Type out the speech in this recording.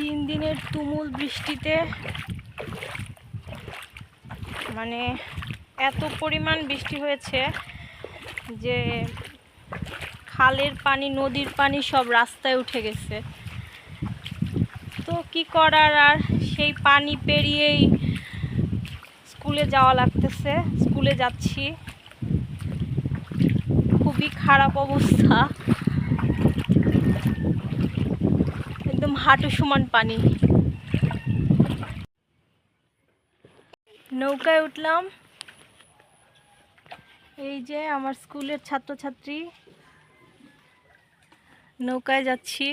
দিনের তুমুল বৃষ্টিতে মানে এত পরিমাণ বৃষ্টি হয়েছে যে খালের পানি, নদীর পানি সব রাস্তায় উঠে গেছে। তো কি করার আর? সেই পানি পেরিয়েই স্কুলে যাওয়া লাগতেছে। স্কুলে যাচ্ছি। খুবই খারাপ অবস্থা। একদম হাঁটু সমান পানি। নৌকায় উঠলাম। এই যে আমার স্কুলের ছাত্রছাত্রী। নৌকায় যাচ্ছি।